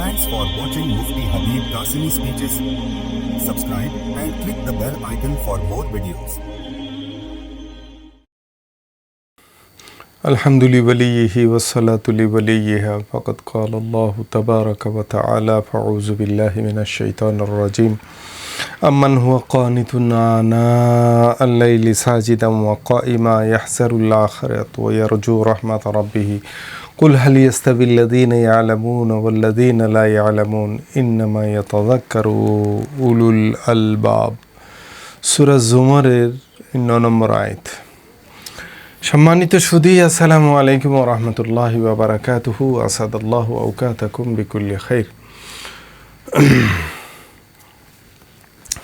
Thanks for watching Mufti Habib Qasimi speeches. Subscribe and click the bell icon for more videos. الحمد لوليه والصلاة لوليها فقد قال الله تبارك وتعالى فأعوذ بالله من الشيطان الرجيم أمن هو قانت آناء الليل ساجدا وقائما يحذر الآخرة ويرجو رحمة ربه কুল হালি ইস্তাবিল্লাদিন ইয়ালামুন ওয়াল্লাদিন লা ইয়ালামুন ইন্নামা ইয়াতাযাক্কারু উলুল আলবাব সূরা জুমারের 9 নম্বর আয়াত সম্মানিত সুদী আসসালামু আলাইকুম ওয়া রাহমাতুল্লাহি ওয়া বারাকাতুহু। আসাদাল্লাহু আওকাতাকুম বিকুল্লি খাইর।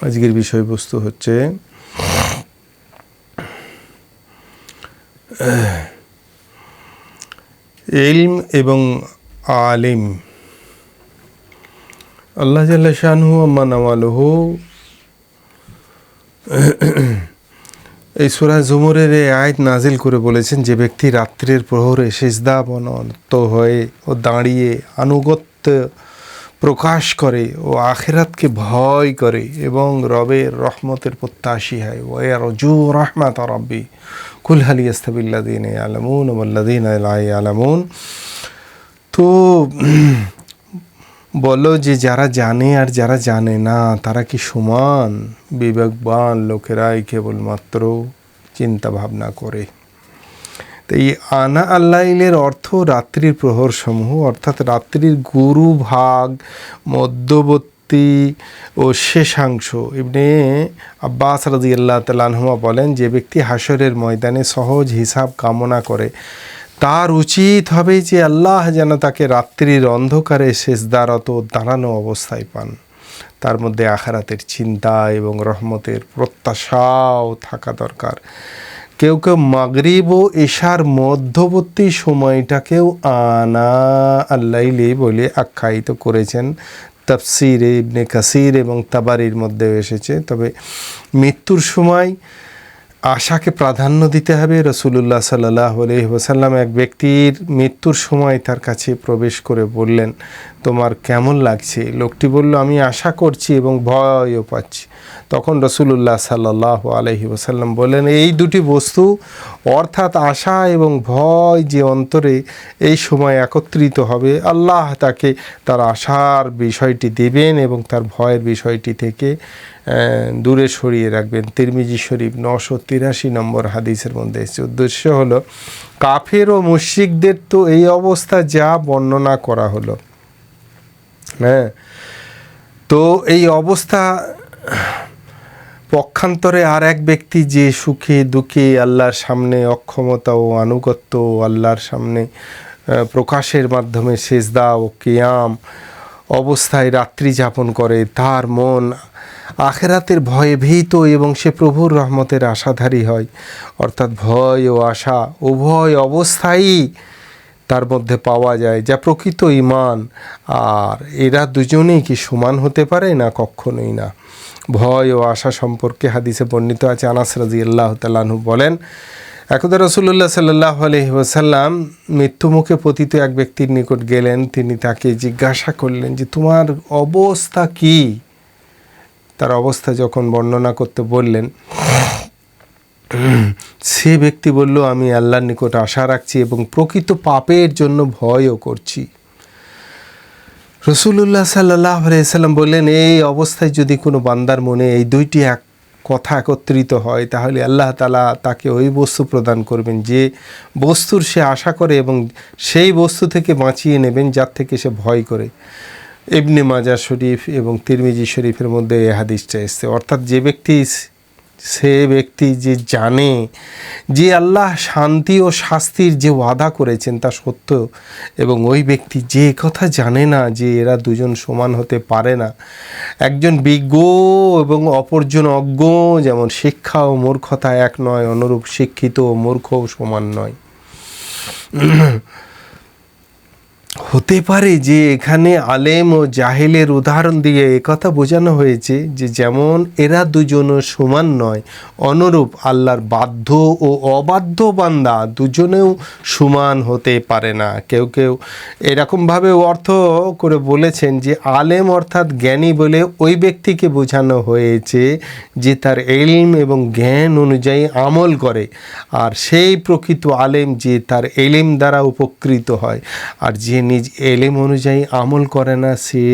আজকের বিষয়বস্তু হচ্ছে ইলম এবং আলিম। আল্লাহ জাল্লা শাহু আম্মান আমালহু। এই সুরা জুমুরের এই আয়াত নাজিল করে বলেছেন যে ব্যক্তি রাত্রির প্রহরে সেজদা বনত হয়ে ও দাঁড়িয়ে আনুগত্য প্রকাশ করে ও আখেরাতকে ভয় করে এবং রবের রহমতের প্রত্যাশী হয়। ওয়া রজু রহমাত রব্বি। কুল হালি ইস্তাবিল্লাদিন আলামুন ওয়াল্লাদিন আলাই আলামুন তো, বলো যে যারা জানে আর যারা জানে না, তারা কি সমান? বিবেকবান লোকেরাই কেবলমাত্র চিন্তা ভাবনা করে। তো এই আনা আল্লাইলের অর্থ রাত্রির প্রহর সমূহ অর্থাৎ রাত্রির গুরু ভাগ, মধ্যবর্তী ও শেষাংশ। ইবনে আব্বাস রাজি আল্লাহ তালাহমা বলেন, যে ব্যক্তি হাসরের ময়দানে সহজ হিসাব কামনা করে, তার উচিত হবে যে আল্লাহ যেন তাকে রাত্রির অন্ধকারে শেষদারত দাঁড়ানো অবস্থায় পান। তার মধ্যে আখারাতের চিন্তা এবং রহমতের প্রত্যাশাও থাকা দরকার। কেউ কেউ মাগরিব ও এশার মধ্যবর্তী সময়টাকেও আনা আল্লাইলি বলে আখ্যায়িত করেছেন। তফসির ইবনে কাসির এবং তাবারির মধ্যেও এসেছে। তবে মৃত্যুর সময় আশাকে প্রাধান্য দিতে হবে রসুল্লাহ সাল্লাহ এক ব্যক্তির মৃত্যুর সময় তার কাছে প্রবেশ করে বললেন, তোমার কেমন লাগছে? লোকটি বলল, আমি আশা করছি এবং ভয়ও পাচ্ছি। তখন রসুল্লাহ সাল্লাহ আলহি ওসাল্লাম বললেন, এই দুটি বস্তু, অর্থাৎ আশা এবং ভয় যে অন্তরে এই সময় একত্রিত হবে, আল্লাহ তাকে তার আশার বিষয়টি দেবেন এবং তার ভয়ের বিষয়টি থেকে দূরে সরিয়ে রাখবেন। তিরমিজি শরীফ নশো তিরাশি নম্বর হাদিসের মধ্যে এসেছে। উদ্দেশ্য হলো, কাফের ও মুশ্রিকদের তো এই অবস্থা যা বর্ণনা করা হলো। হ্যাঁ? তো এই অবস্থা পক্ষান্তরে আর এক ব্যক্তি যে সুখে দুঃখে আল্লাহর সামনে অক্ষমতা ও আনুগত্য আল্লাহর সামনে প্রকাশের মাধ্যমে সেজদা ও কেয়াম অবস্থায় রাত্রি যাপন করে, তার মন আখেরাতের ভয়ে ভীত এবং সে প্রভুর রহমতের আশাধারী হয়। অর্থাৎ ভয় ও আশা উভয় অবস্থায়ই তার মধ্যে পাওয়া যায়, যা প্রকৃত ইমান আর এরা দুজনেই কি সমান হতে পারে? না, কখনোই না। ভয় ও আশা সম্পর্কে হাদিসে বর্ণিত আছে, আনাস রাজি আল্লাহ তালাহু বলেন, একদা রসুল্লাহ সাল্লাহ আলহি ওসাল্লাম মৃত্যুমুখে পতিত এক ব্যক্তির নিকট গেলেন। তিনি তাকে জিজ্ঞাসা করলেন যে, তোমার অবস্থা কি? তার অবস্থা যখন বর্ণনা করতে বললেন, সে ব্যক্তি বলল, আমি আল্লাহর নিকট আশা রাখছি এবং প্রকৃত পাপের জন্য ভয়ও করছি। রসুল্লাহ সাল্লাহ সাল্লাম বললেন, এই অবস্থায় যদি কোনো বান্দার মনে এই দুইটি এক কথা একত্রিত হয়, তাহলে আল্লাহ তালা তাকে ওই বস্তু প্রদান করবেন যে বস্তুর সে আশা করে এবং সেই বস্তু থেকে বাঁচিয়ে নেবেন, যার থেকে সে ভয় করে। ইবনে মাজা শরীফ এবং তিরমিজি শরীফের মধ্যে এ হাদিসটা এসছে। অর্থাৎ যে ব্যক্তি সে ব্যক্তি যে জানে যে আল্লাহ শান্তি ও শাস্তির যে ওয়াদা করেছেন তা সত্য এবং ওই ব্যক্তি যে কথা জানে না যে এরা দুজন সমান হতে পারে না, একজন বিজ্ঞ এবং অপরজন অজ্ঞ, যেমন শিক্ষা ও মূর্খতা এক নয়, অনুরূপ শিক্ষিত ও মূর্খও সমান নয়। হতে পারে যে এখানে আলেম ও জাহেলের উদাহরণ দিয়ে একথা বোঝানো হয়েছে যে যেমন এরা দুজনও সমান নয়, অনুরূপ আল্লাহর বাধ্য ও অবাধ্য বান্দা দুজনেও সমান হতে পারে না। কেউ কেউ এরকমভাবে অর্থ করে বলেছেন যে আলেম অর্থাৎ জ্ঞানী বলে ওই ব্যক্তিকে বোঝানো হয়েছে যে তার এলিম এবং জ্ঞান অনুযায়ী আমল করে আর সেই প্রকৃত আলেম যে তার এলিম দ্বারা উপকৃত হয়। আর যে নিজ এলেম অনুযায়ী আমল করে না, সে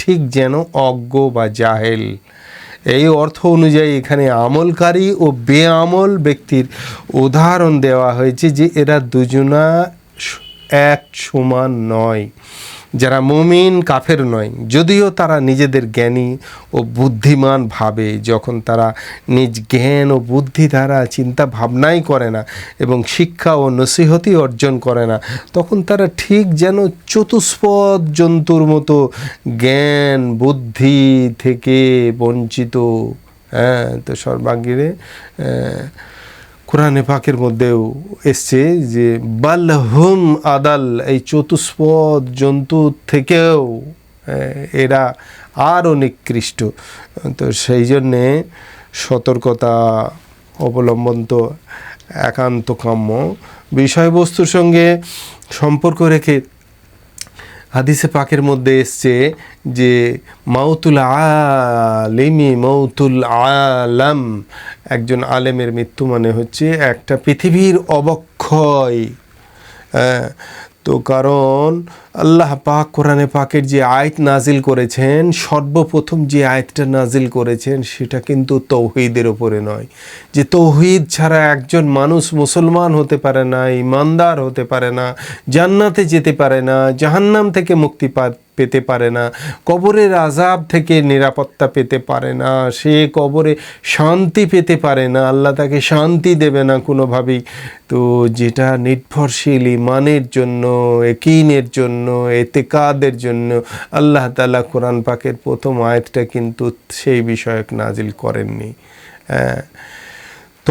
ঠিক যেন অজ্ঞ বা জাহেল। এই অর্থ অনুযায়ী এখানে আমলকারী ও বেআমল ব্যক্তির উদাহরণ দেওয়া হয়েছে যে এরা দুজনা এক সমান নয়। যারা মুমিন, কাফের নয়, যদিও তারা নিজেদের জ্ঞানী ও বুদ্ধিমান ভাবে, যখন তারা নিজ জ্ঞান ও বুদ্ধি দ্বারা চিন্তা ভাবনাই করে না এবং শিক্ষা ও নসিহতি অর্জন করে না, তখন তারা ঠিক যেন চতুষ্পদ জন্তুর মতো জ্ঞান, বুদ্ধি থেকে বঞ্চিত। হ্যাঁ তো সর্বাঙ্গীরে কোরআনে পাকের মধ্যেও এসছে যে, বাল হুম আদাল এই চতুষ্পদ জন্তু থেকেও এরা আরও নিকৃষ্ট। তো সেই জন্যে সতর্কতা অবলম্বন তো একান্ত কাম্য বিষয়বস্তুর সঙ্গে সম্পর্ক রেখে হাদিসে পাকের মধ্যে এসছে যে মাউতুল আলিমি মাউতুল আলাম। একজন আলেমের মৃত্যু মানে হচ্ছে একটা পৃথিবীর অবক্ষয়। হ্যাঁ, তো কারণ আল্লাহ পাক কোরআনে পাকের যে আয়াত নাজিল করেছেন, সর্বপ্রথম যে আয়াতটা নাজিল করেছেন সেটা কিন্তু তৌহিদের ওপরে নয়। যে তৌহিদ ছাড়া একজন মানুষ মুসলমান হতে পারে না, ইমানদার হতে পারে না, জান্নাতে যেতে পারে না, জাহান্নাম থেকে মুক্তি পা- পেতে পারে না, কবরের আজাব থেকে নিরাপত্তা পেতে পারে না, সে কবরে শান্তি পেতে পারে না, আল্লাহ তাকে শান্তি দেবে না কোনোভাবেই। তো যেটা নির্ভরশীল ইমানের জন্য একিনের জন্য এতেকাদের জন্য। আল্লাহ তালা কোরআন পাকের প্রথম আয়াতটা কিন্তু সেই বিষয়ক নাজিল করেননি। হ্যাঁ।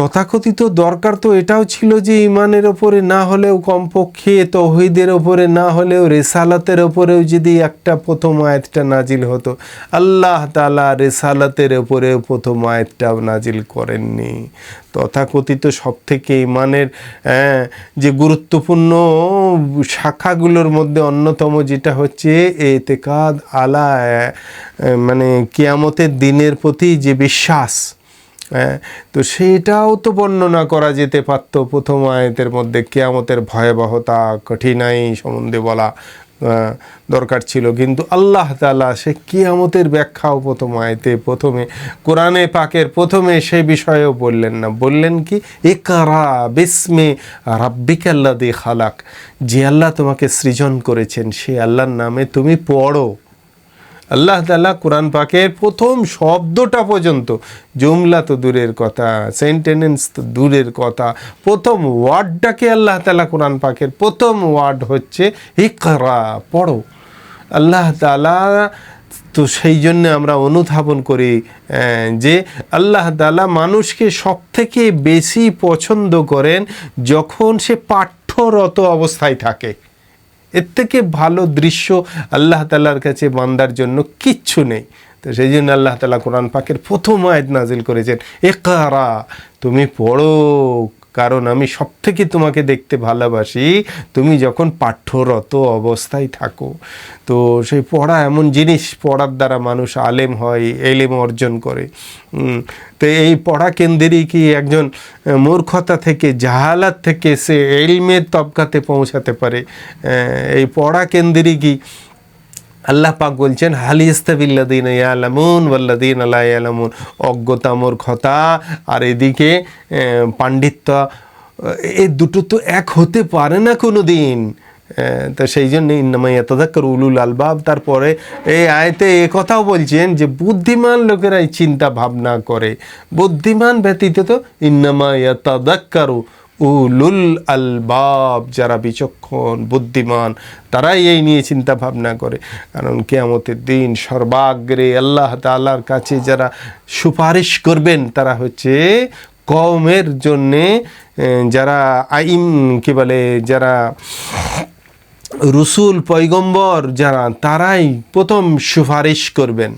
তথাকথিত দরকার তো এটাও ছিল যে ইমানের ওপরে না হলেও কমপক্ষে তৌহিদের ওপরে না হলেও রেসালাতের ওপরেও যদি একটা প্রথম আয়াতটা নাজিল হতো আল্লাহ তালা রেসালাতের ওপরেও প্রথম আয়াতটাও নাজিল করেননি। তথাকথিত সব থেকে ইমানের আহ, যে গুরুত্বপূর্ণ শাখাগুলোর মধ্যে অন্যতম যেটা হচ্ছে এতেকাদ আলা মানে কিয়ামতের দিনের প্রতি যে বিশ্বাস হ্যাঁ তো সেটাও তো বর্ণনা করা যেতে পারত প্রথম আয়াতের মধ্যে, কেয়ামতের ভয়াবহতা, কঠিনাই সম্বন্ধে বলা দরকার ছিল। কিন্তু আল্লাহ তালা সে কিয়ামতের ব্যাখ্যাও প্রথম আয়তে, প্রথমে, কোরআনে পাকের প্রথমে সে বিষয়েও বললেন না। বললেন কি একারা বিস্মে রাব্বিকাল্লাদি খালাক। যে আল্লাহ তোমাকে সৃজন করেছেন, সে আল্লাহর নামে তুমি পড়ো। আল্লাহ তালা কোরআন পাকের প্রথম শব্দটা পর্যন্ত, জুমলা তো দূরের কথা, সেন্টেন্স তো দূরের কথা, প্রথম ওয়ার্ডটাকে আল্লাহ তালা কোরআন পাকের প্রথম ওয়ার্ড হচ্ছে ইকরা, পড়ো। আল্লাহ তালা তো সেই জন্য আমরা অনুধাবন করি যে আল্লাহ তালা মানুষকে সব থেকে বেশি পছন্দ করেন যখন সে পাঠ্যরত অবস্থায় থাকে। এর থেকে ভালো দৃশ্য আল্লাহ তালার কাছে বান্দার জন্য কিচ্ছু নেই। তো সেই জন্য আল্লাহ তালা কোরআন পাকের প্রথম আয়াত নাজিল করেছেন একারা তুমি পড়ো। কারণ আমি সব থেকে তোমাকে দেখতে ভালোবাসি, তুমি যখন পাঠ্যরত অবস্থায় থাকো। তো সেই পড়া এমন জিনিস, পড়ার দ্বারা মানুষ আলেম হয়, এলেম অর্জন করে। তো এই পড়া কেন্দ্রেই কি একজন মূর্খতা থেকে, জাহালাত থেকে সে এলমের তবকাতে পৌঁছাতে পারে? এই পড়া কেন্দ্রেই কি আল্লাহ পাক বলছেন হালিস্তাবিল্লাদিন ইয়ালামুন ওয়াল্লাদিন আল্লাহ ইয়ালামুন। অজ্ঞতা, মূর্খতা, আর এদিকে পাণ্ডিত্য এই দুটো তো এক হতে পারে না কোনো দিন তো সেই জন্য ইন্নামাই এতদাক্কর উলুল আলবাব। তারপরে এই আয়তে এ কথাও বলছেন যে, বুদ্ধিমান লোকেরাই চিন্তা ভাবনা করে। বুদ্ধিমান ব্যতীত তো ইন্নামা এতদাক্কারু উলুল আলবাব, যারা বিচক্ষণ, বুদ্ধিমান, তারাই এই নিয়ে চিন্তা ভাবনা করে। কারণ কেয়ামতের দিন সর্বাগ্রে আল্লাহ তাআলার কাছে যারা সুপারিশ করবেন, তারা হচ্ছে কমের জন্যে যারা আইম কি বলে, যারা রসুল পৈগম্বর যারা তারাই প্রথম সুপারিশ করবেন।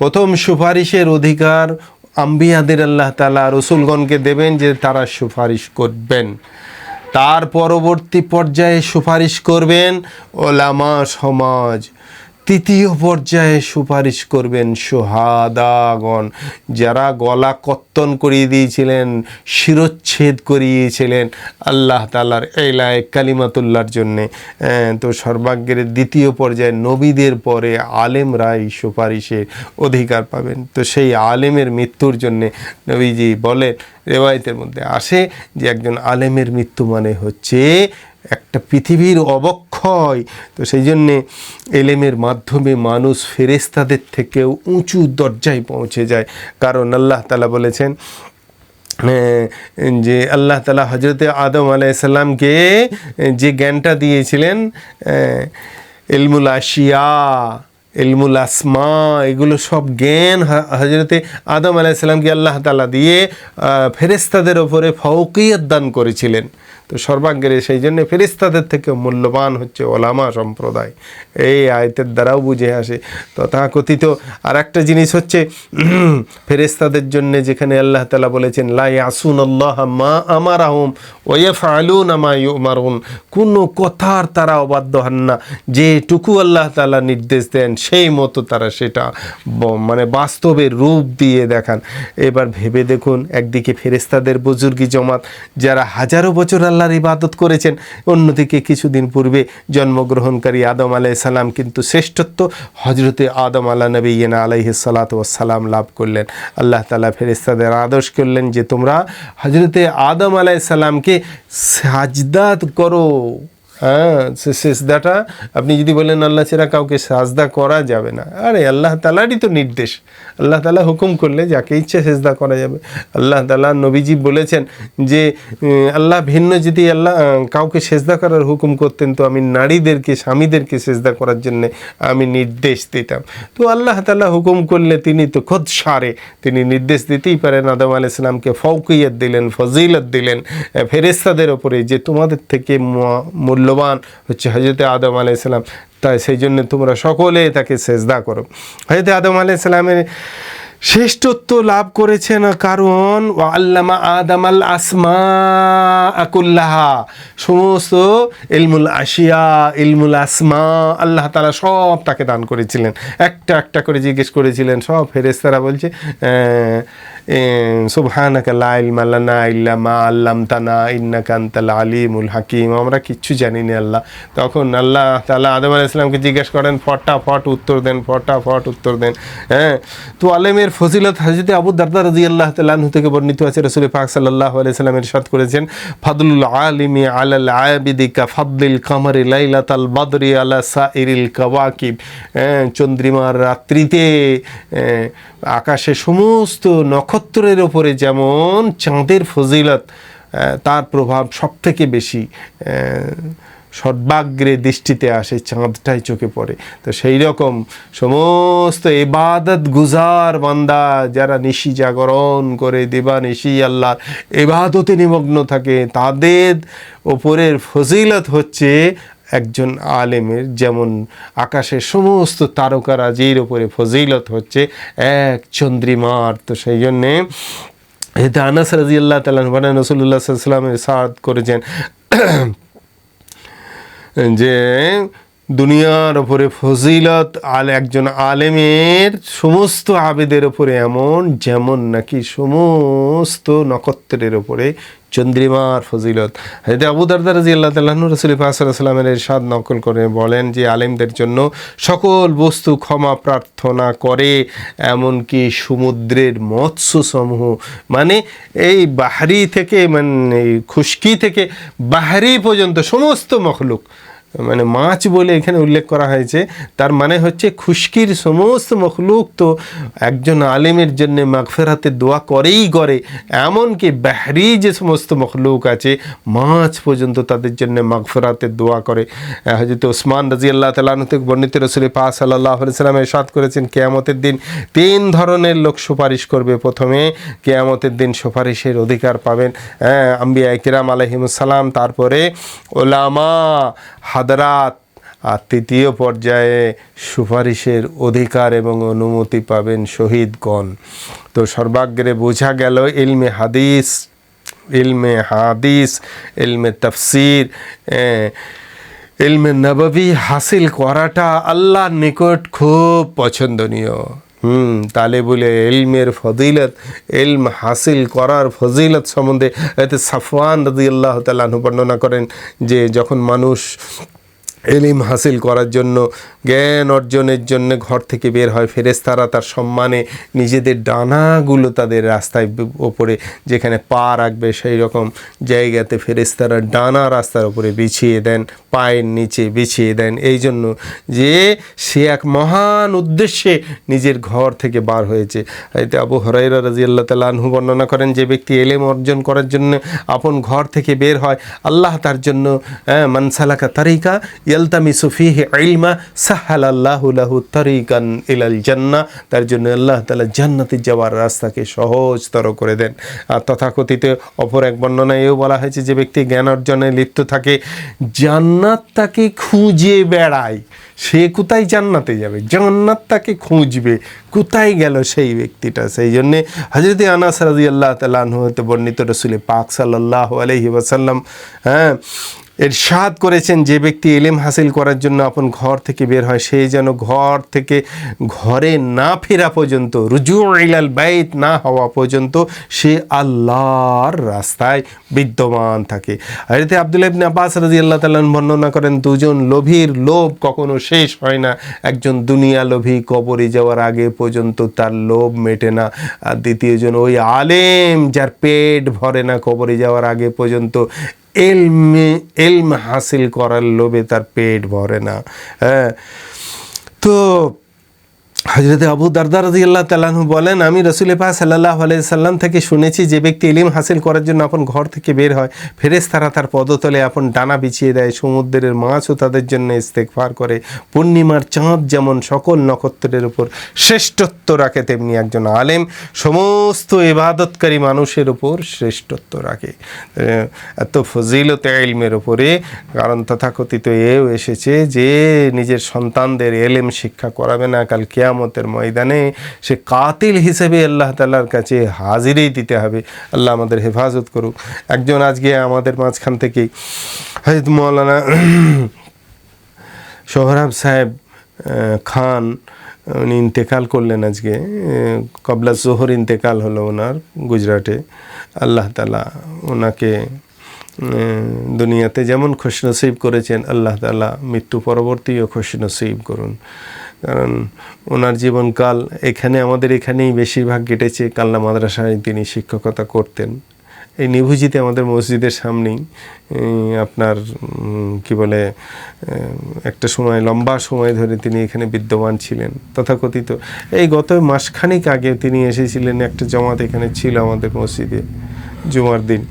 প্রথম সুপারিশের অধিকার আম্বিয়াদের আল্লাহ তালা রসুলগণকে দেবেন যে তারা সুপারিশ করবেন। তার পরবর্তী পর্যায়ে সুপারিশ করবেন ওলামা সমাজ। তৃতীয় পর্যায়ে সুপারিশ করবেন সোহাদাগণ। যারা গলা কত্তন করিয়ে দিয়েছিলেন, শিরচ্ছেদ করিয়েছিলেন আল্লাহ তালার এলায় কালিমাতুল্লার জন্যে। তো সর্বাগ্যের দ্বিতীয় পর্যায়ে নবীদের পরে আলেমরাই সুপারিশের অধিকার পাবেন। তো সেই আলেমের মৃত্যুর জন্যে নবীজি বলেন, রেওয়ায়তের মধ্যে আসে যে একজন আলেমের মৃত্যু মানে হচ্ছে একটা পৃথিবীর অবক্ষয়। তো সেই জন্যে এলেমের মাধ্যমে মানুষ ফেরেস্তাদের থেকেও উঁচু দরজায় পৌঁছে যায়। কারণ আল্লাহ তালা বলেছেন যে আল্লাহ তালা হজরতে আদম আলাইসাল্লামকে যে জ্ঞানটা দিয়েছিলেন এ, ইলমুল আশিয়া ইলমুল আসমা এগুলো সব জ্ঞান হজরতে আদম আলাইসাল্লামকে আল্লাহ তালা দিয়ে ফেরেস্তাদের ওপরে ফৌকিয়ত দান করেছিলেন। তো সর্বাগ্রে সেই জন্য ফেরিস্তাদের থেকে মূল্যবান হচ্ছে ওলামা সম্প্রদায়। এই আয়তের দ্বারাও বুঝে আসে। তথাকথিত আর একটা জিনিস হচ্ছে ফেরেস্তাদের জন্য যেখানে আল্লাহ তালা বলেছেন লাই আসুন আল্লাহ মা আমার আহম ওয়েফ আলুন আমায় মারুন কোনো কথার তারা অবাধ্য হন না। যেটুকু আল্লাহ তালা নির্দেশ দেন, সেই মতো তারা সেটা মানে বাস্তবের রূপ দিয়ে দেখান। এবার ভেবে দেখুন, একদিকে ফেরেস্তাদের বুজুর্গি জমাত, যারা হাজারো বছর আল্লাহর ইবাদত করেছেন। অন্যদিকে কিছুদিন পূর্বে জন্মগ্রহণকারী আদম সালাম কিন্তু শ্রেষ্ঠত্ব হজরতে আদম আল্লাহ নবী ইয়েনা আলাইহি সালাত সালাম লাভ করলেন। আল্লাহ তালা ফেরেস্তাদের আদর্শ করলেন যে তোমরা হজরতে আদম আলাই সালামকে সাজদাত করো। হ্যাঁ সে সেজদাটা আপনি যদি বলেন আল্লাহ ছাড়া কাউকে সাজদা করা যাবে না। আরে আল্লাহ তালারই তো নির্দেশ। আল্লাহ তালা হুকুম করলে যাকে ইচ্ছে সেজদা করা যাবে। আল্লাহ তালা নবীজি বলেছেন যে আল্লাহ ভিন্ন যদি আল্লাহ কাউকে সেজদা করার হুকুম করতেন, তো আমি নারীদেরকে, স্বামীদেরকে সেজদা করার জন্য আমি নির্দেশ দিতাম। তো আল্লাহ তালা হুকুম করলে তিনি তো খোদ সারে। তিনি নির্দেশ দিতেই পারেন, আদম আল ইসলামকে ফৌকিয়ত দিলেন, ফজিলত দিলেন ফেরেস্তাদের ওপরে যে তোমাদের থেকে ম- মূল্যবান হচ্ছে হজরতে আদম আলাইসালাম তাই সেই জন্য তোমরা সকলে তাকে সেজদা করো। হজরতে আদম আলাইসালামের শ্রেষ্ঠত্ব লাভ করেছেন কারণ ও আল্লামা আদম আল আসমা আকুল্লাহা সমস্ত ইলমুল আশিয়া, ইলমুল আসমা, আল্লাহ তালা সব তাকে দান করেছিলেন। একটা একটা করে জিজ্ঞেস করেছিলেন। সব ফেরেস্তারা বলছে সুবহানাকা লা ইলমা লানা ইল্লা মা আল্লামতানা ইন্নাকা আলিমুল হাকিম আমরা কিচ্ছু জানি না আল্লাহ। তখন আল্লাহ তাআলা আদম আলাইহিস সালামকে জিজ্ঞেস করেন ফটাফট উত্তর দেন ফটাফট উত্তর দেন। হ্যাঁ? তো আলেমের ফজিলত হাজরতে আবু দারদা রাদিয়াল্লাহু তাআলা আনহু থেকে বর্ণিত আছে রাসূল পাক সাল্লাল্লাহু আলাইহি সাল্লাম ইরশাদ করেছেন ফাদলুল আলিমি আলাল আবিদি কা ফাদলিল কামারি লাইলাতাল বদরি আলা সাইরিল হ্যাঁ, চন্দ্রিমার রাত্রিতে হ্যাঁ, আকাশে সমস্ত নক্ষত্রের ওপরে যেমন চাঁদের ফজিলত তার প্রভাব সব থেকে বেশি সর্বাগ্রে দৃষ্টিতে আসে, চাঁদটাই চোখে পড়ে। তো সেই রকম সমস্ত এবাদত গুজার বান্দা, যারা নিশি জাগরণ করে দেবা নিশি আল্লাহ এবাদতে নিমগ্ন থাকে, তাদের ওপরের ফজিলত হচ্ছে একজন আলেমের যেমন আকাশের সমস্ত তারকারাজির ওপরে ফজিলত হচ্ছে, এক চন্দ্রিমার। তো সেই জন্যে এতে আনাস রাজি আল্লাহ তালান মানে রসুল্লাহ সাল্লামের সাদ করেছেন যে দুনিয়ার ওপরে ফজিলত আল, একজন আলেমের সমস্ত আবেদের ওপরে এমন, যেমন নাকি সমস্ত নক্ষত্রের ওপরে চন্দ্রিমার ফজিলত। এতে আবু দারদা রাজি আল্লাহ তাল্লাহ রসুল সাল্লামের এরশাদ নকল করে বলেন যে, আলেমদের জন্য সকল বস্তু ক্ষমা প্রার্থনা করে, এমনকি সমুদ্রের মৎস্যসমূহ। মানে এই বাহারি থেকে মানে খুশকি থেকে বাহারি পর্যন্ত সমস্ত মখলুক মানে মাছ বলে এখানে উল্লেখ করা হয়েছে। তার মানে হচ্ছে খুশকির সমস্ত মখলুক তো একজন আলেমের জন্য মাগফেরাতে দোয়া করেই করে এমনকি বাহরি যে সমস্ত মখলুক আছে, মাছ পর্যন্ত তাদের জন্য মাগফেরাতে দোয়া করে। হজরত ওসমান রাজি আল্লাহ তালন থেকে বর্ণিত রসুল পা সাল্লাহ সাল্লামের সাদ করেছেন, কেয়ামতের দিন তিন ধরনের লোক সুপারিশ করবে। প্রথমে কেয়ামতের দিন সুপারিশের অধিকার পাবেন হ্যাঁ আম্বিয়া কিরাম আলহিমসালাম তারপরে ওলামা হাদরাত, আর তৃতীয় পর্যায়ে সুপারিশের অধিকার এবং অনুমতি পাবেন শহীদগণ। তো সর্বাগ্রে বোঝা গেল ইলমে হাদিস ইলমে হাদিস, ইলমে তফসির ইলমে নববী হাসিল করাটা আল্লাহর নিকট খুব পছন্দনীয়। হুম, তালে বলে এলমের ফজিলত এলম হাসিল করার ফজিলত সম্বন্ধে এতে সাফওয়ান রাজি আল্লাহ বর্ণনা করেন যে যখন মানুষ এলিম হাসিল করার জন্য জ্ঞান অর্জনের জন্য ঘর থেকে বের হয়। ফেরেস্তারা তার সম্মানে নিজেদের ডানাগুলো তাদের রাস্তায় ওপরে যেখানে পা রাখবে সেই রকম জায়গাতে ফেরেস্তারা ডানা রাস্তার ওপরে বিছিয়ে দেন পায়ের নিচে বিছিয়ে দেন। এই জন্য যে সে এক মহান উদ্দেশ্যে নিজের ঘর থেকে বার হয়েছে। এতে আবু হরাইরা রাজি আল্লাহ তালু বর্ণনা করেন যে ব্যক্তি এলেম অর্জন করার জন্য আপন ঘর থেকে বের হয় আল্লাহ তার জন্য হ্যাঁ, মানসালাকা তারিকা ইয়ালতামি সুফিহি ইলমা সাহাল আল্লাহ লাহু তারিকান ইলাল জান্না তার জন্য আল্লাহ তালা জান্নাতে যাওয়ার রাস্তাকে সহজতর করে দেন। আর তথাকথিত অপর এক বর্ণনায় এও বলা হয়েছে, যে ব্যক্তি জ্ঞান অর্জনে লিপ্ত থাকে, জান্নাত তাকে খুঁজে বেড়ায়। সে কোথায় জান্নাতে যাবে? জান্নাত তাকে খুঁজবে। কোথায় গেল সেই ব্যক্তিটা? সেই জন্যে হজরত আনাস রাজি আল্লাহ তালাহ হতে বর্ণিত রসুল পাক সাল্লাহ আলহি ওয়াসাল্লাম হ্যাঁ এরশাদ করেছেন, যে ব্যক্তি এলেম হাসিল করার জন্য আপন ঘর থেকে বের হয়, সে যেন ঘর থেকে ঘরে না ফেরা পর্যন্ত রুজু ইলাল বাইত না হওয়া পর্যন্ত, সে আল্লাহর রাস্তায় বিদ্যমান থাকে। এতে আবদুল্লাহ ইবনে আব্বাস রাজি আল্লাহ তাল্লাহ বর্ণনা করেন, দুজন লোভীর লোভ কখনো শেষ হয় না। একজন দুনিয়া লোভী কবরে যাওয়ার আগে পর্যন্ত তার লোভ মেটে না। আর দ্বিতীয়জন ওই আলেম যার পেট ভরে না, কবরে যাওয়ার আগে পর্যন্ত এলমে এলম হাসিল করার লোভে তার পেট ভরে না। হ্যাঁ তো হজরত আবু দারদার রাজি আল্লাহ তালাহু বলেন, আমি রসুল পাক সাল্লাহ সাল্লাম থেকে শুনেছি যে ব্যক্তি ইলিম হাসিল করার জন্য আপন ঘর থেকে বের হয় ফেরেস তারা তার পদতলে আপন ডানা বিছিয়ে দেয়, সমুদ্রের মাছও তাদের জন্য ইস্তেকফার করে। পূর্ণিমার চাঁদ যেমন সকল নক্ষত্রের উপর শ্রেষ্ঠত্ব রাখে, তেমনি একজন আলেম সমস্ত ইবাদতকারী মানুষের উপর শ্রেষ্ঠত্ব রাখে। এত ফজিলত ইলমের উপরে কারণ তথাকথিত এও এসেছে যে নিজের সন্তানদের এলেম শিক্ষা করাবে না, কাল কেয়ামতের ময়দানে সে কাতিল হিসেবে আল্লাহ তাল্লার কাছে হাজিরেই দিতে হবে। আল্লাহ আমাদের হেফাজত করুক। একজন আজকে আমাদের মাঝখান থেকেই হয়ত মৌলানা সোহরাব সাহেব খান, উনি ইন্তেকাল করলেন আজকে। কবলা জোহর ইন্তেকাল হলো ওনার গুজরাটে। আল্লাহ তালা ওনাকে দুনিয়াতে যেমন খুশনসিব করেছেন, আল্লাহ তালা মৃত্যু পরবর্তীও খুশনসিব করুন। কারণ ওনার জীবনকাল এখানে, আমাদের এখানেই বেশিরভাগ কেটেছে। কাল্লা মাদ্রাসায় তিনি শিক্ষকতা করতেন। এই নিভুজিতে আমাদের মসজিদের সামনেই আপনার কি বলে একটা সময়, লম্বা সময় ধরে তিনি এখানে বিদ্যমান ছিলেন, তথাকথিত। এই গত মাসখানেক আগে তিনি এসেছিলেন, একটা জমাত এখানে ছিল আমাদের মসজিদে, জুমার দিন।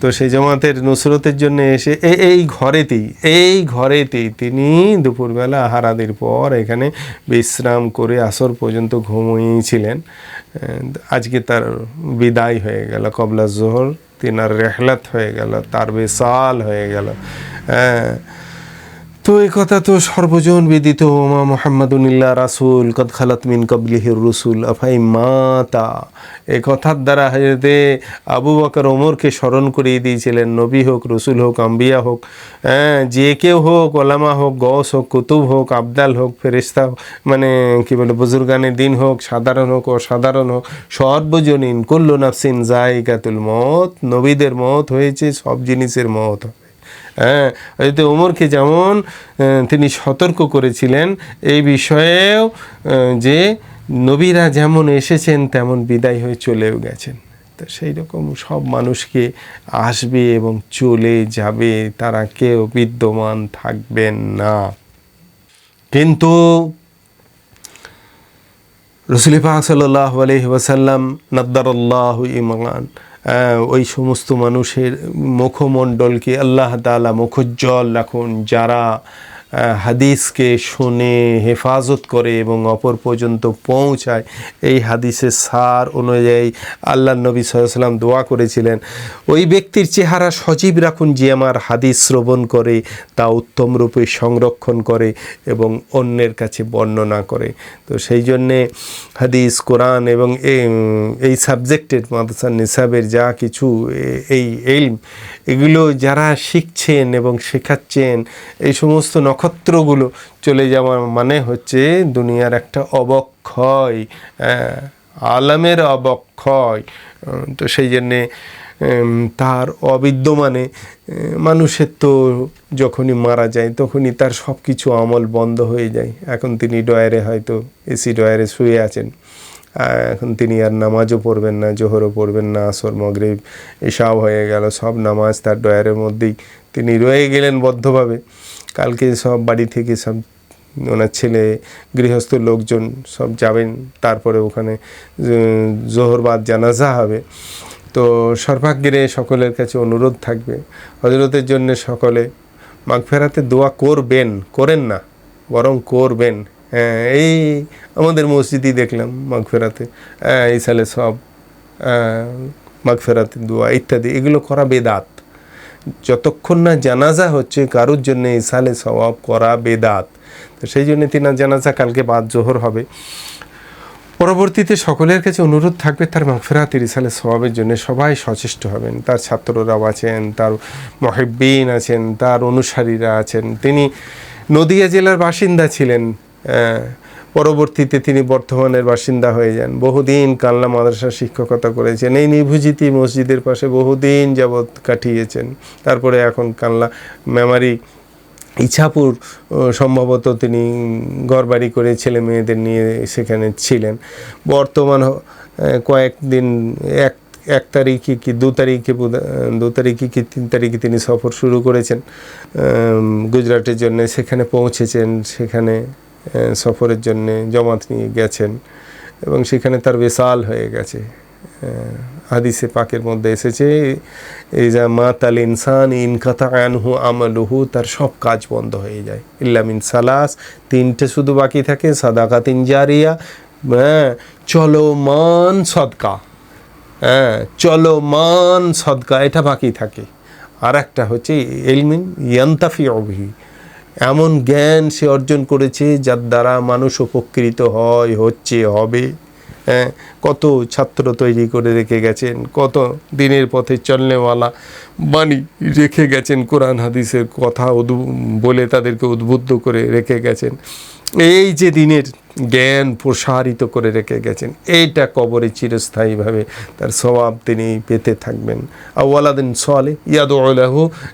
তো সেই জামাতের নুসরতের জন্য এসে এই ঘরেতেই এই ঘরেতেই তিনি দুপুরবেলা আহারাদের পর এখানে বিশ্রাম করে আসর পর্যন্ত ঘুমিয়েছিলেন। আজকে তার বিদায় হয়ে গেল কবলা জোহর, তিনার রেহলাত হয়ে গেল, তার বেসাল হয়ে গেল। হ্যাঁ তো এই কথা তো সর্বজন বিদিত। ওমা মোহাম্মদুল্লাহ রাসুল, কদ খালাত মিন কবলিহির রসুল আফাই মাতা। এ কথার দ্বারা হজরতে আবু বকর ওমরকে স্মরণ করিয়ে দিয়েছিলেন, নবী হোক, রসুল হোক, আম্বিয়া হোক হ্যাঁ যে কেউ হোক, ওলামা হোক গস হোক, কুতুব হোক, আবদাল হোক ফেরিস্তা মানে কী বলে বুজুর্গানের দিন হোক, সাধারণ হোক, অসাধারণ হোক, সর্বজনীন, কুল্লু নাফসিন জায়গাতুল মত নবীদের মত হয়েছে, সব জিনিসের মত হবে হ্যাঁ হয়তো ওমরকে যেমন তিনি সতর্ক করেছিলেন, এই বিষয়েও যে নবীরা যেমন এসেছেন, তেমন বিদায় হয়ে চলেও গেছেন। তো সেই রকম সব মানুষকে আসবে এবং চলে যাবে, তারা কেউ বিদ্যমান থাকবেন না। কিন্তু রসুল পাক সাল্লাহ আলহি ওয়াসাল্লাম নদ্দারল্লাহ ইমান ওই সমস্ত মানুষের মুখমণ্ডলকে আল্লাহ তালা মুখোজ্জ্বল রাখুন। যারা হাদিসকে শুনে হেফাজত করে এবং অপর পর্যন্ত পৌঁছায়। এই হাদিসের সার অনুযায়ী আল্লাহ নবী সাল্লাম দোয়া করেছিলেন, ওই ব্যক্তির চেহারা সজীব রাখুন যে আমার হাদিস শ্রবণ করে, তা উত্তম রূপে সংরক্ষণ করে এবং অন্যের কাছে বর্ণনা করে। তো সেই জন্যে হাদিস, কোরআন এবং এই- সাবজেক্টের মাদ্রাসা নিসাবের যা কিছু এই এলম এগুলো যারা শিখছেন এবং শেখাচ্ছেন, এই সমস্ত নক্ষত্রগুলো চলে যাওয়ার মানে হচ্ছে দুনিয়ার একটা অবক্ষয় হ্যাঁ, আলামের অবক্ষয়। তো সেই জন্যে তার অবিদ্যমানে মানুষের তো যখনই মারা যায় তখনই তার সব কিছু আমল বন্ধ হয়ে যায়। এখন তিনি ডয়ারে হয়তো এসি ডয়ারে শুয়ে আছেন। এখন তিনি আর নামাজও পড়বেন না জোহরও পড়বেন না আসর মগরিব এসব হয়ে গেল সব নামাজ তার ডয়ারের মধ্যেই তিনি রয়ে গেলেন বদ্ধভাবে। কালকে সব বাড়ি থেকে সব ওনার ছেলে, গৃহস্থ লোকজন সব যাবেন, তারপরে ওখানে জোহরবাদ জানাজা হবে। তো সর্বাগ্রে সকলের কাছে অনুরোধ থাকবে হজরতের জন্য সকলে মাগফেরাতে দোয়া করবেন, করেন না, বরং করবেন। হ্যাঁ এই আমাদের মসজিদই দেখলাম মাগফেরাতে এই সালে সব মাগফেরাতে দোয়া ইত্যাদি, এগুলো করা বেদাত। যতক্ষণ না জানাজা হচ্ছে, কারোর জন্য ইসালে সওয়াব করা বেদাত। তো সেই জন্য তিনার জানাজা কালকে বাদ জোহর হবে। পরবর্তীতে সকলের কাছে অনুরোধ থাকবে, তার মাগফেরাত ইসালে সওয়াবের জন্য সবাই সচেষ্ট হবেন। তার ছাত্ররাও আছেন, তার মহিব্বিন আছেন, তার অনুসারীরা আছেন। তিনি নদিয়া জেলার বাসিন্দা ছিলেন পরবর্তীতে তিনি বর্ধমানের বাসিন্দা হয়ে যান। বহুদিন কানলা মাদ্রাসা শিক্ষকতা করেছেন। এই নিভুজিতি মসজিদের পাশে বহুদিন যাবৎ কাটিয়েছেন। তারপরে এখন কানলা মেমারি ইছাপুর সম্ভবত তিনি ঘরবাড়ি করে ছেলে মেয়েদের নিয়ে সেখানে ছিলেন। বর্তমান কয়েকদিন, এক এক তারিখে কি, দু তারিখে দু তারিখে কি, তিন তারিখে তিনি সফর শুরু করেছেন। গুজরাটের জন্য সেখানে পৌঁছেছেন। সেখানে সফরের জন্য জমাত নিয়ে গেছেন এবং সেখানে তার বেসাল হয়ে গেছে। হাদিসে পাকের মধ্যে এসেছে এই যা মা তাল ইনসান ইনকাতা আনহু আমালুহু তার সব কাজ বন্ধ হয়ে যায়। ইল্লামিন সালাস তিনটে শুধু বাকি থাকে সাদাকা তিন জারিয়া হ্যাঁ চলমান সদকা হ্যাঁ চলমান সদকা এটা বাকি থাকে। আর একটা হচ্ছে এলমিন ইয়ান্তাফি অভি এমন জ্ঞান সে অর্জন করেছে যার দ্বারা মানুষ উপকৃত হয়, হচ্ছে, হবে। হ্যাঁ কত ছাত্র তৈরি করে রেখে গেছেন, কত দিনের পথে চলনেওয়ালা বাণী রেখে গেছেন, কোরআন, হাদিসের কথা বলে তাদেরকে উদ্বুদ্ধ করে রেখে গেছেন। এই যে দিনের জ্ঞান প্রসারিত করে রেখে গেছেন, এইটা কবরে চিরস্থায়ীভাবে তার স্বভাব তিনি পেতে থাকবেন। আওয়ালাদিন সলে ইয়াদু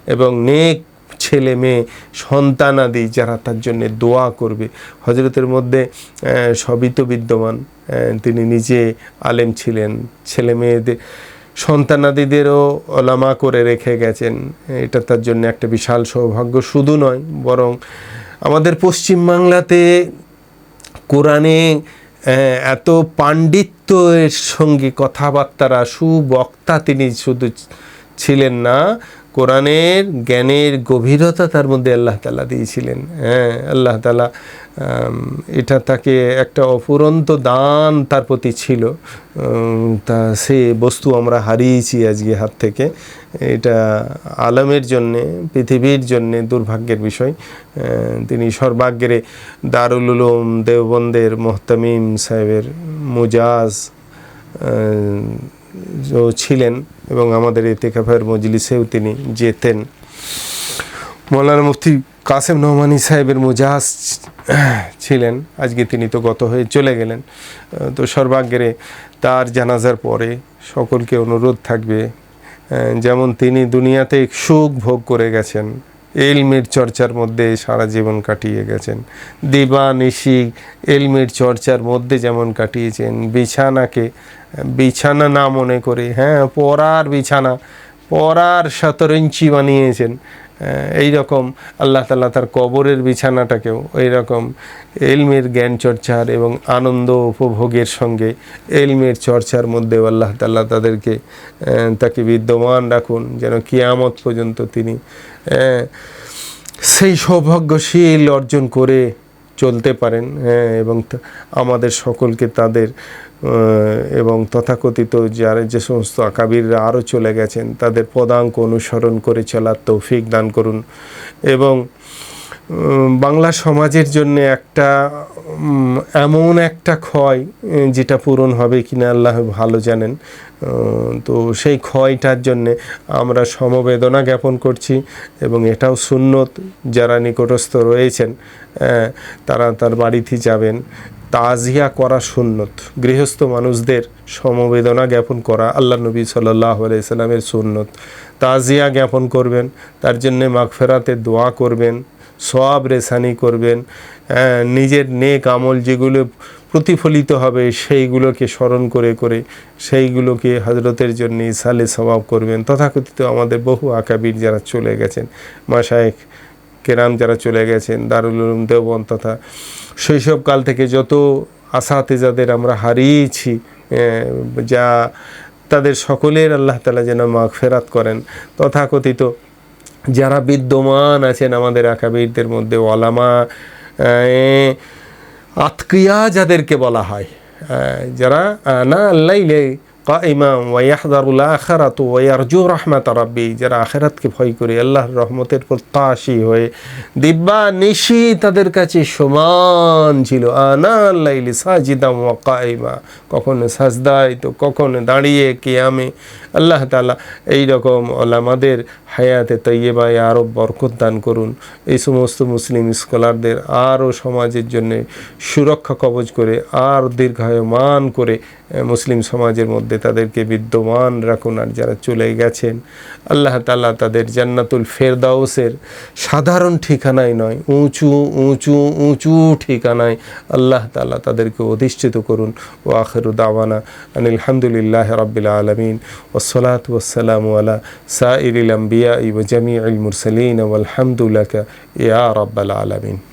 এবং নেক ছেলে মেয়ে সন্তানাদি যারা তার জন্য দোয়া করবে। হজরতের মধ্যে সবই তো বিদ্যমান। তিনি নিজে আলেম ছিলেন। ছেলে মেয়েদের সন্তানাদিদেরও অলামা করে রেখে গেছেন। এটা তার জন্য একটা বিশাল সৌভাগ্য। শুধু নয়, বরং আমাদের পশ্চিমবাংলাতে কোরআনে এত পাণ্ডিত্যের সঙ্গে কথাবার্তারা, সুবক্তা তিনি শুধু ছিলেন না কোরআনের জ্ঞানের গভীরতা তার মধ্যে আল্লাহ তালা দিয়েছিলেন। হ্যাঁ আল্লাহ তালা এটা তাকে একটা অফুরন্ত দান তার প্রতি ছিল। তা সে বস্তু আমরা হারিয়েছি আজকে হাত থেকে। এটা আলমের জন্যে, পৃথিবীর জন্যে দুর্ভাগ্যের বিষয়। তিনি সর্বাগ্রে দারুল উলুম, দেওবন্দের মোহতামিম সাহেবের মুজাজ ছিলেন এবং আমাদের এতেকাফের মজলিসেও তিনি যেতেন। মৌলানা মুফতি কাসেম নহমানি সাহেবের মুজাজ ছিলেন। আজকে তিনি তো গত হয়ে চলে গেলেন। তো সর্বাগ্রে তার জানাজার পরে সকলকে অনুরোধ থাকবে যেমন তিনি দুনিয়াতে সুখ ভোগ করে গেছেন এলমের চর্চার মধ্যে সারা জীবন কাটিয়ে গেছেন। দিবা নিশি এলমের চর্চার মধ্যে যেমন কাটিয়েছেন, বিছানাকে, বিছানা না মনে করে হ্যাঁ পড়ার বিছানা, পড়ার শতরঞ্চি বানিয়েছেন। এই রকম আল্লাহ তালা তার কবরের বিছানাটাকেও এই রকম এলমের জ্ঞান চর্চার এবং আনন্দ উপভোগের সঙ্গে এলমের চর্চার মধ্যেও আল্লাহ তাল্লাহ তাদেরকে তাকে বিদ্যমান রাখুন যেন কিয়ামত পর্যন্ত তিনি সেই সৌভাগ্যশীল অর্জন করে চলতে পারেন হ্যাঁ এবং আমাদের সকলকে তাদের এবং তথাকথিত যারা যে সমস্ত আকাবিররা আরও চলে গেছেন, তাদের পদাঙ্ক অনুসরণ করে চলার তৌফিক দান করুন। এবং বাংলা সমাজের জন্য একটা এমন একটা ক্ষয় যেটা পূরণ হবে কিনা আল্লাহ ভালো জানেন। তো সেই ক্ষয়টার জন্যে আমরা সমবেদনা জ্ঞাপন করছি এবং এটাও সুন্নত। যারা নিকটস্থ রয়েছেন তারা তার বাড়িতে যাবেন। তাজিয়া করা সুন্নত। গৃহস্থ মানুষদের সমবেদনা জ্ঞাপন করা আল্লাহ নবী সাল্লাহ আলাইসাল্লামের সুন্নত। তাজিয়া জ্ঞাপন করবেন তার জন্যে মাগফেরাতে দোয়া করবেন সব রেসানি করবেন আহ, নিজের নেক আমল যেগুলো প্রতিফলিত হবে সেইগুলোকে স্মরণ করে করে সেইগুলোকে হজরতের জন্য ইসালে স্বভাব করবেন। তথাকথিত আমাদের বহু আকাবির যারা চলে গেছেন। মাসায়েক কেরাম যারা চলে গেছেন, দারুল উলুম দেওবন তথা শৈশবকাল থেকে যত আসাতেজাদের আমরা হারিয়েছি যা তাদের সকলের আল্লাহ তালা যেন মাগ ফেরাত করেন। তথাকথিত যারা বিদ্যমান আছেন আমাদের আকাবিরদের মধ্যে, ওলামা আতকিয়া যাদেরকে বলা হয় যারা, না, আল্লাইলে কাইমাম ওয়াইয়াহদারুল আখারাত ওয়ারজু রহমাত রাব্বি যারা আখেরাতকে ভয় করে আল্লাহর রহমতের প্রত্যাশী হয়ে দিব্যা নিশি তাদের কাছে সমান ছিল। আনা আল্লাইলি সাজিদাম ওয়াকাইমা কখনো সাজদায়, তো কখনো দাঁড়িয়ে কে আমি আল্লাহ তালা এইরকম ওলামাদের হায়াতে তৈবায় আরও বরকত দান করুন। এই সমস্ত মুসলিম স্কলারদের আরও সমাজের জন্য সুরক্ষা কবচ করে, আর দীর্ঘায়মান করে মুসলিম সমাজের মধ্যে তাদেরকে বিদ্যমান রাখুন। আর যারা চলে গেছেন, আল্লাহ তালা তাদের জান্নাতুল ফেরদাউসের সাধারণ ঠিকানায় নয়, উঁচু উঁচু উঁচু ঠিকানায় আল্লাহ তালা তাদেরকে অধিষ্ঠিত করুন। ও আখেরু দাওয়ানা আনিল হামদুলিল্লাহ রব্বিল আলমিন। ওসলাত ওসালাম আলা সাইরিল আম্বিয়া। الأنبياء وجميع المرسلين والحمد لك يا رب العالمين.